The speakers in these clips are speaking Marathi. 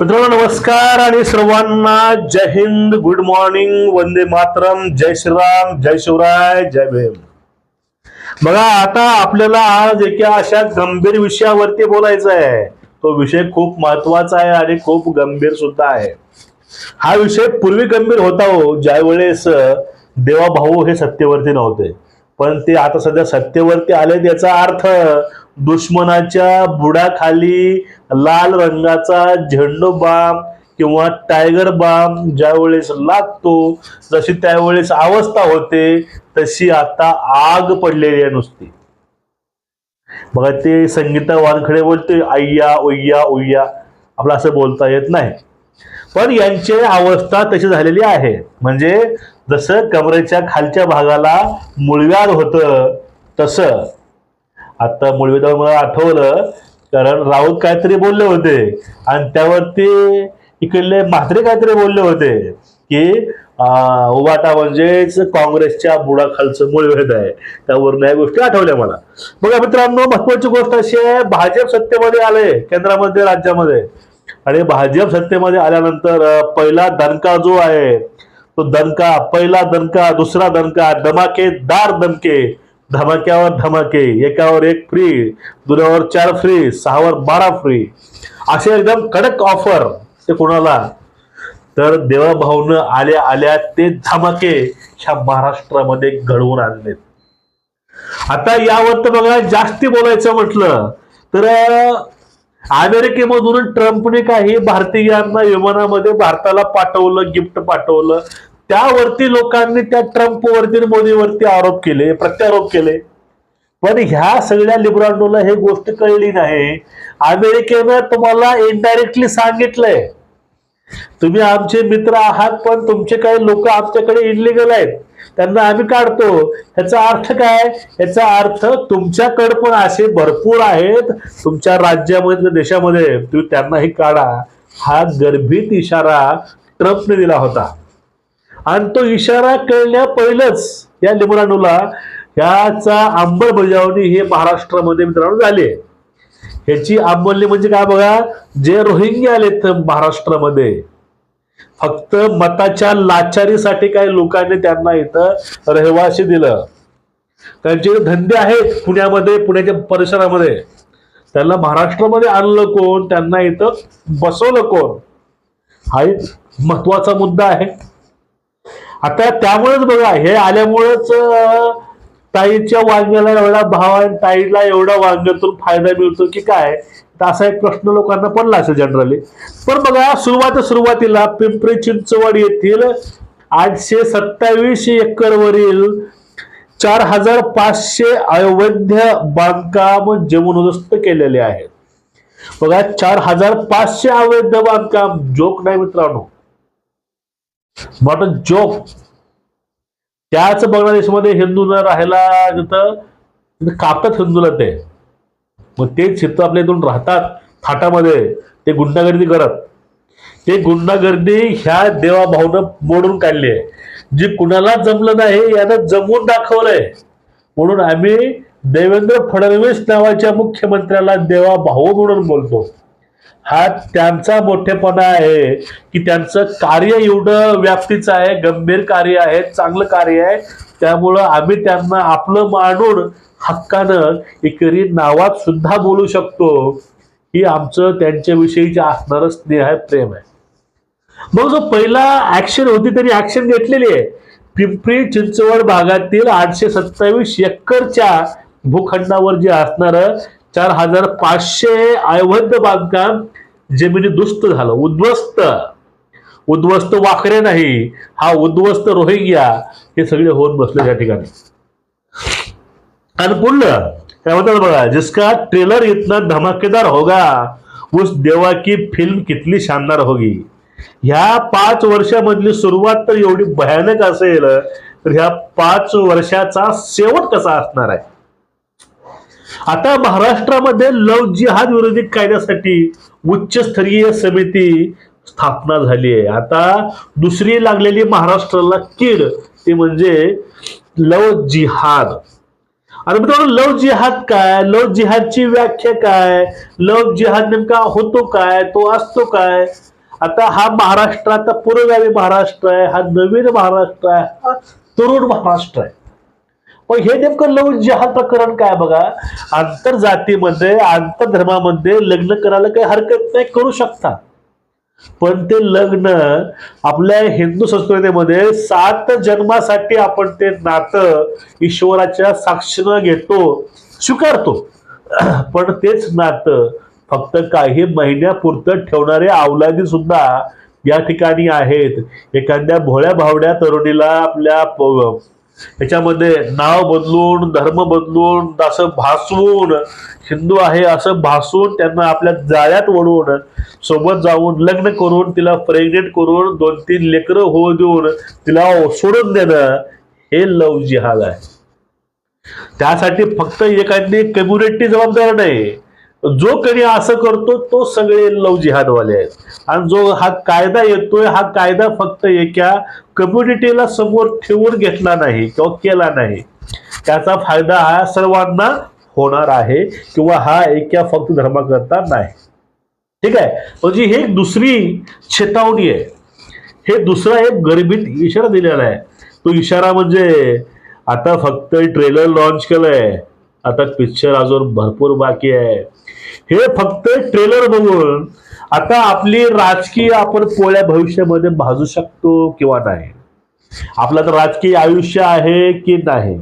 मित्रांनो नमस्कार आणि सर्वांना जय हिंद गुड मॉर्निंग वंदे मातरम जय श्रीराम जय शिवराय जय भीम. बघा आता आपल्याला आज एका अशा गंभीर विषयावरती बोलायचं आहे. तो विषय खूप महत्त्वाचा आहे आणि खूप गंभीर सुद्धा आहे. हा विषय पूर्वी गंभीर होता हो ज्या वेळेस देवाभाऊ हे सत्तेवरती नव्हते. पण ते आता सध्या सत्तेवरती आले याचा अर्थ दुश्मनाच्या बुडाखाली लाल रंगाचा झेंडू बाम किंवा टायगर बाम ज्या वेळेस लागतो जशी त्यावेळेस अवस्था होते तशी आता आग पडलेली आहे नुसती. बघा ते संगीता वानखडे बोलते अय्या उय्या उय्या. आपला असं बोलता येत नाही. पण यांची अवस्था तशी झालेली आहे. म्हणजे जसं कमरेच्या खालच्या भागाला मुळव्याध होतं तसं आता मुळव्याधावर मला आठवलं कारण राऊत काहीतरी बोलले होते. आणि त्यावरती इकडले म्हात्रे काहीतरी बोलले होते की उभाटा म्हणजेच काँग्रेसच्या बुडाखालचं मूळवेद आहे. त्यावरून या गोष्टी आठवल्या मला. बघा मित्रांनो महत्वाची गोष्ट अशी आहे भाजप सत्तेमध्ये आले केंद्रामध्ये राज्यामध्ये. आणि भाजप सत्तेमध्ये आल्यानंतर पहिला दणका जो आहे तो दणका पहिला दणका दुसरा दणका धमाकेदार दणके. धमाक्यावर धमाके एकावर एक फ्री दुधावर चार फ्री सहावर बारा फ्री असे एकदम कडक ऑफर ते कोणाला? तर देवाभाऊनं आल्या आल्या ते धमाके ह्या महाराष्ट्रामध्ये घडवून आणलेत. आता यावर तर बघा जास्ती बोलायचं म्हटलं तर अमेरिकेमधून ट्रम्पने काही भारतीयांना विमानामध्ये भारताला पाठवलं गिफ्ट पाठवलं त्यावरती लोकांनी त्या ट्रम्पवरती मोदीवरती आरोप केले प्रत्यारोप केले. पण ह्या सगळ्या लिब्रांडोला हे गोष्ट कळली नाही. अमेरिकेनं तुम्हाला इनडायरेक्टली सांगितलंय. तुम्ही आमचे मित्र आहात पण तुमचे काही लोक आमच्याकडे इनलिगल आहेत. त्यांना आम्ही काढतो. ह्याचा अर्थ काय? याचा अर्थ तुमच्याकडे पण असे भरपूर आहेत. तुमच्या राज्यामध्ये देशामध्ये तुम्ही त्यांनाही काढा. हा गर्भित इशारा ट्रम्पने दिला होता. आणि तो इशारा कळण्या पहिलंच. या लिमराणूला याचा अंमलबजावणी हे महाराष्ट्रामध्ये मित्रांनो झाली आहे. ह्याची अंमलली म्हणजे काय बघा जे रोहिंग्या आलेत महाराष्ट्रामध्ये फक्त मताच्या लाचारीसाठी काही लोकांनी त्यांना इथं रहिवासी दिलं. त्यांचे धंदे आहेत पुण्यामध्ये पुण्याच्या परिसरामध्ये त्यांना महाराष्ट्रामध्ये आणलं कोण? त्यांना इथं बसवलं कोण? हा एक महत्त्वाचा मुद्दा आहे. आता त्यामुळेच बघा हे आल्यामुळेच ताईच्या वांग्याला एवढा भाव आणि ताईला एवढा वांग्यातून फायदा मिळतो की काय? तर असा एक प्रश्न लोकांना पडला असेल जनरली पण बघा सुरुवात सुरुवातीला पिंपरी चिंचवड येथील आठशे सत्तावीस एकरवरील चार हजार पाचशे अवैध बांधकाम जमीनदोस्त केलेले आहेत. बघा चार हजार पाचशे अवैध बांधकाम जोक नाही मित्रांनो. मोठं जोक त्याच बांगलादेशमध्ये हिंदू न राहायला तिथं तिथं कापतात हिंदूला ते. मग तेच चित्र आपल्या इथून राहतात थाटामध्ये. ते गुंडागर्दी करत. ते गुंडागर्दी ह्या देवाभाऊनं मोडून काढली आहे. जी कुणाला जमलं नाही यानं जमवून दाखवलंय. म्हणून आम्ही देवेंद्र फडणवीस नावाच्या मुख्यमंत्र्याला देवा भाऊ म्हणून बोलतो. हा त्यांचा मोठेपणा आहे की त्यांचं कार्य एवढं व्याप्तीचं आहे गंभीर कार्य आहे चांगलं कार्य आहे. त्यामुळं आम्ही त्यांना आपलं मानून हक्कानं एकरी नावात सुद्धा बोलू शकतो. ही आमचं त्यांच्याविषयीचे असणारं स्नेह आहे प्रेम आहे. मग जो पहिला ऍक्शन होती त्यांनी ऍक्शन घेतलेली आहे. पिंपरी चिंचवड भागातील आठशे सत्तावीस एकरच्या भूखंडावर जे असणार चार हजार पाचशे अवैध बांधकाम जमिनी दुस्त झालं. उद्ध्वस्त. उद्ध्वस्त वाखरे नाही. हा उद्ध्वस्त रोहिंग्या हे सगळे होऊन बसले त्या ठिकाणी. आणि पुढलं काय म्हणतात बघा जिसका ट्रेलर इतना धमाकेदार होगा उस देवा की फिल्म कितली शानदार होगी. ह्या पाच वर्षामधली सुरुवात तर एवढी भयानक असेल तर ह्या पाच वर्षाचा शेवट कसा असणार आहे? आता महाराष्ट्रामध्ये लव जिहाद विरोधी कायद्यासाठी उच्चस्तरीय समिती स्थापना झाली आहे. आता दुसरी लागलेली महाराष्ट्राला कीड ती म्हणजे लव जिहाद. आणि मित्रांनो लव जिहाद काय? लव जिहादची व्याख्या काय? लव जिहाद नेमका होतो काय? तो असतो काय? आता हा महाराष्ट्र आता पूर्वगामी महाराष्ट्र आहे हा नवीन महाराष्ट्र आहे हा तरुण महाराष्ट्र आहे. पण हे नेमकं लव जिहाद प्रकरण काय बघा आंतरजातीमध्ये आंतरधर्मामध्ये लग्न करायला काही हरकत नाही करू शकता. पण ते लग्न आपल्या हिंदू संस्कृतीमध्ये सात जन्मासाठी आपण ते नातं ईश्वराच्या साक्षीनं घेतो स्वीकारतो. पण तेच नातं फक्त काही महिन्यापुरतं ठेवणारे अवलादी सुद्धा या ठिकाणी आहेत. एखाद्या भोळ्या भावड्या तरुणीला आपल्या प- याच्यामध्ये नाव बदलून धर्म बदलून असं भासवून हिंदू आहे असं भासवून त्यांना आपल्या जाळ्यात ओढून सोबत जाऊन लग्न करून तिला प्रेग्नेंट करून दोन तीन लेकरं होऊ देऊन तिला सोडून देणं हे लव जिहाद आहे. त्यासाठी फक्त एखादी कम्युनिटी जबाबदार नाही. जो कधी असं करतो तो सगळे लव जिहादवाले आहेत. आणि जो हा कायदा येतोय हा कायदा फक्त एका कम्युनिटीला समोर ठेवून घेतला नाही किंवा केला नाही. त्याचा फायदा हा सर्वांना होणार आहे किंवा हा एका फक्त धर्माकरता नाही. ठीक आहे? म्हणजे ही दुसरी चेतावणी आहे. हे दुसरा एक गरिबीत इशारा दिलेला आहे. तो इशारा म्हणजे आता फक्त ट्रेलर लॉन्च केलंय. आता पिक्चर अजून भरपूर बाकी आहे. हे फक्त ट्रेलर बघून आता आपली राजकीय आपण पोळ्या भविष्यामध्ये भाजू शकतो किंवा नाही? आपलं तर राजकीय आयुष्य आहे की नाही?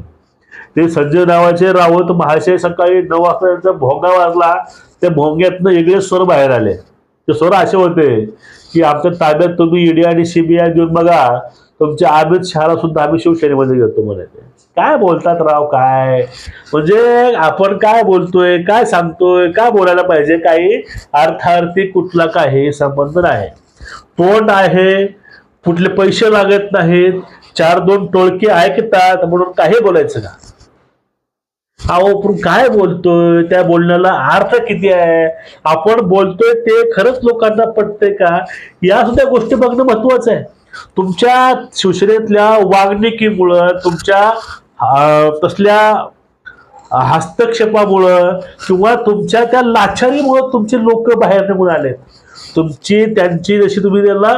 ते संजय नावाचे रावत महाशय सकाळी नऊ वाजता त्यांचा भोंगा वाजला त्या भोंग्यातनं वेगळे स्वर बाहेर आले. ते स्वर असे होते की आमच्या ताब्यात तुम्ही ईडी आणि सीबीआय देऊन बघा तुमच्या अमित शहाला सुद्धा आम्ही शिवसेनेमध्ये घेतो म्हणायचे काय बोलतात राव काय? म्हणजे आपण काय बोलतोय काय सांगतोय काय बोलायला पाहिजे काही अर्थार्थी कुठला काही संबंध नाही. तोंड आहे कुठले पैसे लागत नाहीत चार दोन टोळके ऐकतात म्हणून काही बोलायचं का अहो पण काय बोलतोय? त्या बोलण्याला अर्थ किती आहे? आपण बोलतोय ते खरंच लोकांना पटतंय का? या सुद्धा गोष्टी बघणं महत्वाचं आहे. तुमच्या शिवसेनेतल्या वागणुकीमुळं तुमच्या तसल्या हस्तक्षेपामुळं किंवा तुमच्या त्या लाचारीमुळं तुमचे लोक बाहेर निघून आले तुमची त्यांची जशी तुम्ही त्याला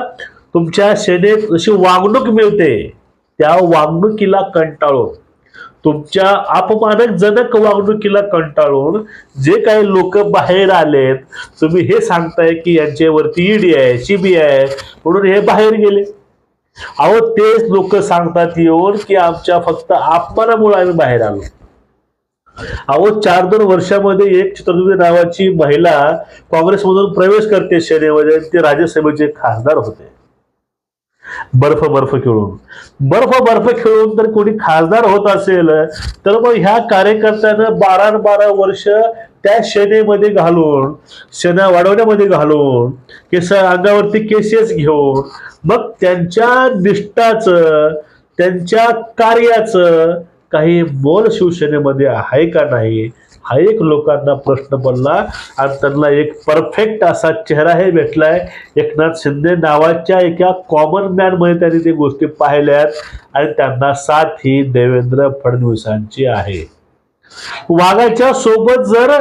तुमच्या सेनेत जशी वागणूक मिळते त्या वागणुकीला कंटाळून तुमच्या अपमानकजनक वागणुकीला कंटाळून जे काही लोक बाहेर आलेत तुम्ही हे सांगताय की यांच्यावरती ईडी आहे सीबीआय आहे म्हणून हे बाहेर गेले. अहो तेच लोक सांगतात येऊन की आमच्या फक्त अपमानामुळे आम्ही बाहेर आलो. अहो चार दोन वर्षामध्ये एक चित्रदुर्ग नावाची महिला काँग्रेसमधून प्रवेश करते सेनेमध्ये ते राज्यसभेचे खासदार होते. बर्फ बर्फ खेळून. बर्फ बर्फ खेळून जर कोणी खासदार होत असेल तर मग ह्या कार्यकर्त्यानं बारा बारा वर्ष त्या सेनेमध्ये घालून शेणा वाढवण्यामध्ये घालून केस अंगावरती केसेस घेऊन मग त्यांच्या निष्ठाचं त्यांच्या कार्याचं काही मोल शिवसेनेमध्ये आहे का नाही हा एक लोकांना प्रश्न पडला आणि त्यांना एक परफेक्ट असा चेहरा हे भेटलाय. एकनाथ शिंदे नावाच्या एका कॉमन मॅनमध्ये त्यांनी ते गोष्टी पाहिल्यात आणि त्यांना साथ ही देवेंद्र फडणवीसांची आहे. वाघाच्या सोबत जर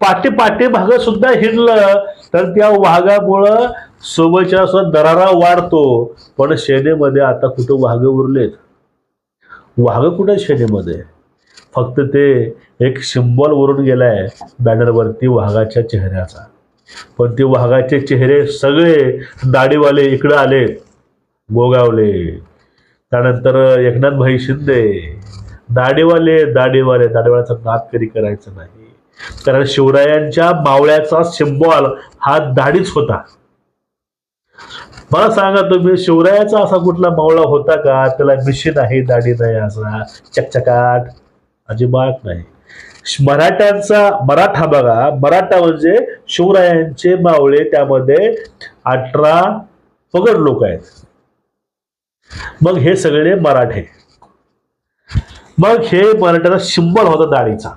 पाठी भाग सुद्धा हिंडलं तर त्या वाघामुळं सोबतच्या असं दरारा वाढतो. पण शेनेमध्ये आता कुठं वाघ उरलेत? वाघ कुठं शेणेमध्ये? फक्त ते एक सिम्बॉल वरून गेलाय बॅनरवरती वाघाच्या चेहऱ्याचा. पण ते वाघाचे चेहरे सगळे दाढीवाले इकडं आले गोगावले त्यानंतर एकनाथ भाई शिंदे. दाढीवाले दाढीवाले दाढीवाल्याचा नाद कधी करायचं नाही. कारण शिवरायांच्या मावळ्याचा सिम्बॉल हा दाढीच होता. मला सांगा तुम्ही शिवरायाचा असा कुठला मावळा होता का? त्याला मिशी नाही दाढी नाही असा. चकचकाट. अजिबात नाही. मराठ्यांचा मराठा बघा. मराठा म्हणजे शिवरायांचे मावळे त्यामध्ये अठरा पगड लोक आहेत. मग हे सगळे मराठे. मग हे मराठ्याचा सिंबल होता दाढीचा.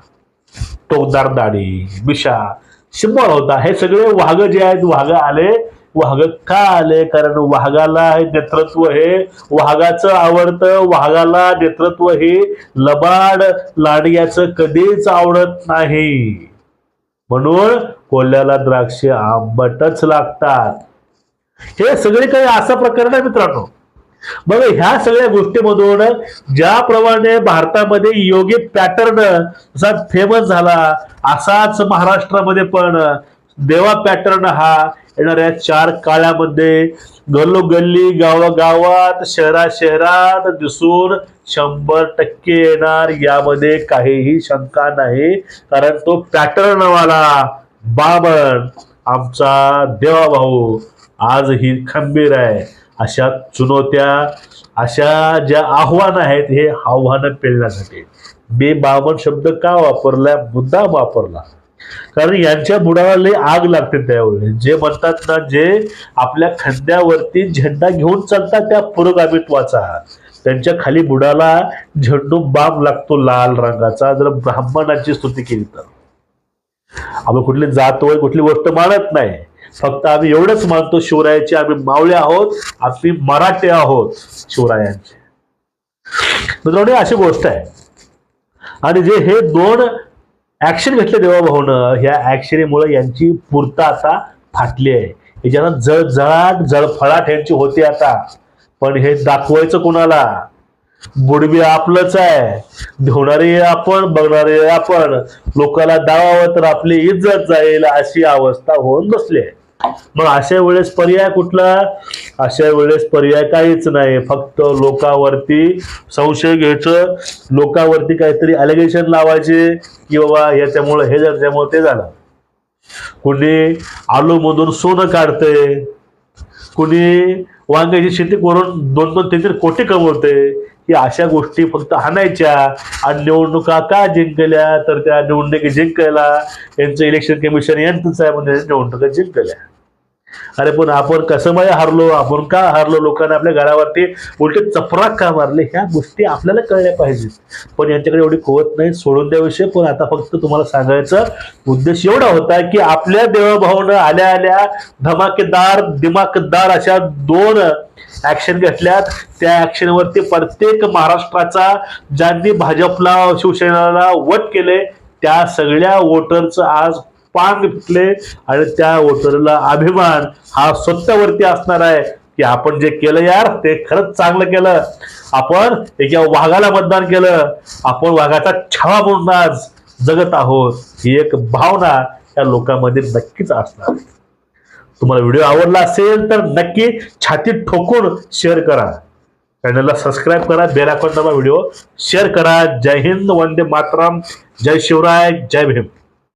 टोकदार दाढी मिशा सिंबल होता. हे सगळे वाघ जे आहेत वाघ आले. वाघ का आले? कारण वाघाला हे नेतृत्व हे वाघाचं आवडतं वाघाला नेतृत्व हे लबाड लाडग्याचं कधीच आवडत नाही. म्हणून कोल्ह्याला द्राक्षे आंबटच लागतात. हे सगळे काही असा प्रकरण आहे मित्रांनो. मग ह्या सगळ्या गोष्टीमधून ज्याप्रमाणे भारतामध्ये योगी पॅटर्न जसा फेमस झाला असाच महाराष्ट्रामध्ये पण देवा पॅटर्न हा येणाऱ्या चार काळामध्ये गल्लोगल्ली गावागावात शहरा शहरात दिसून शंभर टक्के येणार. यामध्ये काहीही शंका नाही कारण तो पॅटर्नवाला बाबन आमचा देवाभाऊ आज ही खंबीर आहे. अशा चुनौत्या अशा ज्या आव्हानं आहेत हे आव्हानं पेलण्यासाठी. बे बामण शब्द का वापरला? मुद्दा वापरला. कारण यांच्या बुडाला लई आग लागते त्यावेळी. जे म्हणतात ना जे आपल्या खांद्यावरती झेंडा घेऊन चालतात त्या पुरोगामित्वाचा. त्यांच्या खाली बुडाला झेंडू बाम लागतो लाल रंगाचा. जर ब्राह्मणाची स्तुती केली तर. आपण कुठली जात वय कुठली गोष्ट मानत नाही. फक्त आम्ही एवढंच मानतो शिवरायाचे आम्ही मावळे आहोत आम्ही मराठे आहोत शिवरायांचे. मित्रांनो अशी गोष्ट आहे. आणि जे हे दोन ऍक्शन घेतले देवाभाऊनं ह्या ऍक्शनीमुळे यांची पूर्ता आता फाटली आहे. याच्यानं जळजळाट जळफळाट यांची होती आता. पण हे दाखवायचं कोणाला? बुडबी आपलंच आहे. धुणारे आपण बघणारे आपण. लोकांना दावावं तर आपली इज्जत जाईल अशी अवस्था होऊन बसली आहे. मग अशा वेळेस पर्याय कुठला? अशा वेळेस पर्याय काहीच नाही. फक्त लोकांवरती संशय घ्यायचं. लोकांवरती काहीतरी अलिगेशन लावायचे की बाबा याच्यामुळे हे झालं त्यामुळे ते झालं. कुणी आलू मधून सोनं काढतंय कुणी वांग्याची शेती करून दोन दोन तीन तीन कोटी कमवते. की अशा गोष्टी फक्त हाणायच्या आणि निवडणुका का जिंकल्या? तर त्या निवडणुकी जिंकायला यांचं इलेक्शन कमिशन यांचंच आहे म्हणजे निवडणुका जिंकल्या. अरे पण आपण कसं माय हारलो? आपण का हारलो? लोकांना आपल्या घरावरती उलटे चपराक का मारले? ह्या गोष्टी आपल्याला कळल्या पाहिजेत. पण यांच्याकडे एवढी कुवत नाही सोडून द्याविषयी पण आता फक्त तुम्हाला सांगायचा उद्देश एवढा होता की आपल्या देवभावनं आल्या आल्या धमाकेदार दिमाकदार अशा दोन ऍक्शन घेतल्यात. त्या ऍक्शनवरती प्रत्येक महाराष्ट्राचा ज्यांनी भाजपला शिवसेनेला वट केले त्या सगळ्या वोटरचं आज पान फुटले आणि त्या वोटरला अभिमान हा स्वतःवरती असणार आहे की आपण जे केलं यार ते खरंच चांगलं केलं. आपण एका वाघाला मतदान केलं. आपण वाघाचा छावा म्हणून आज जगत आहोत. ही एक भावना या लोकांमध्ये नक्कीच असणार. तुम्हाला व्हिडिओ आवडला असेल तर नक्की छाती ठोकून शेअर करा. चॅनलला सबस्क्राईब करा बेल आयकॉन दाबा व्हिडिओ शेअर करा. जय हिंद वंदे मातरम. जय शिवराय जय भीम.